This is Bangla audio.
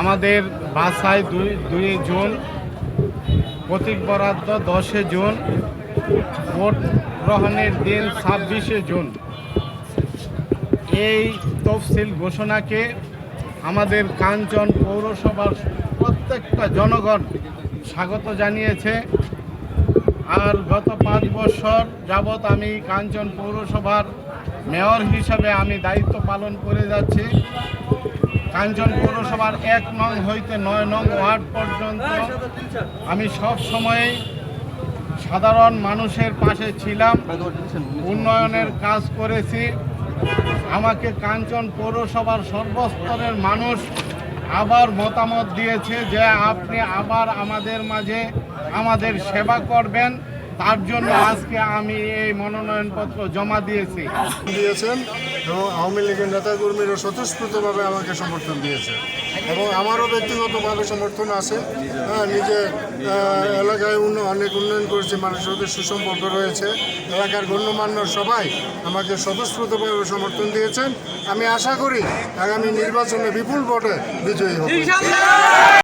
আমাদের বাসায় দুই দুই জুন প্রতীক বরাদ্দ দশে জুন ভোট গ্রহণের দিন ছাব্বিশে জুন। এই তফসিল ঘোষণাকে আমাদের কাঞ্চন পৌরসভার প্রত্যেকটা জনগণ স্বাগত জানিয়েছে। আর গত পাঁচ বছর যাবৎ আমি কাঞ্চন পৌরসভার মেয়র হিসাবে আমি দায়িত্ব পালন করে যাচ্ছি। কাঞ্চন পৌরসভার এক নং হইতে নয় নং ওয়ার্ড পর্যন্ত আমি সব সময় সাধারণ মানুষের পাশে ছিলাম। উন্নয়নের কাজ করেছি। আমাকে কাঞ্চন পৌরসভার সর্বস্তরের মানুষ আবার মতামত দিয়েছে যে আপনি আবার আমাদের মাঝে আমাদের সেবা করবেন। তার জন্য আজকে আমি এই মনোনয়নপত্র জমা দিয়েছি। দিয়েছেন এবং আওয়ামী লীগের নেতাকর্মীরা স্বতঃস্ফূর্তভাবে আমাকে সমর্থন দিয়েছে। এবং আমারও ব্যক্তিগতভাবে সমর্থন আছে। হ্যাঁ নিজে এলাকায় উন্ন- অনেক উন্নয়ন করেছে মানুষের সাথে সুসম্পর্ক রয়েছে এলাকার গণ্যমান্য সবাই আমাকে স্বতঃস্ফূর্তভাবে সমর্থন দিয়েছেন। আমি আশা করি আগামী নির্বাচনে বিপুল ভোটে বিজয়ী হবে।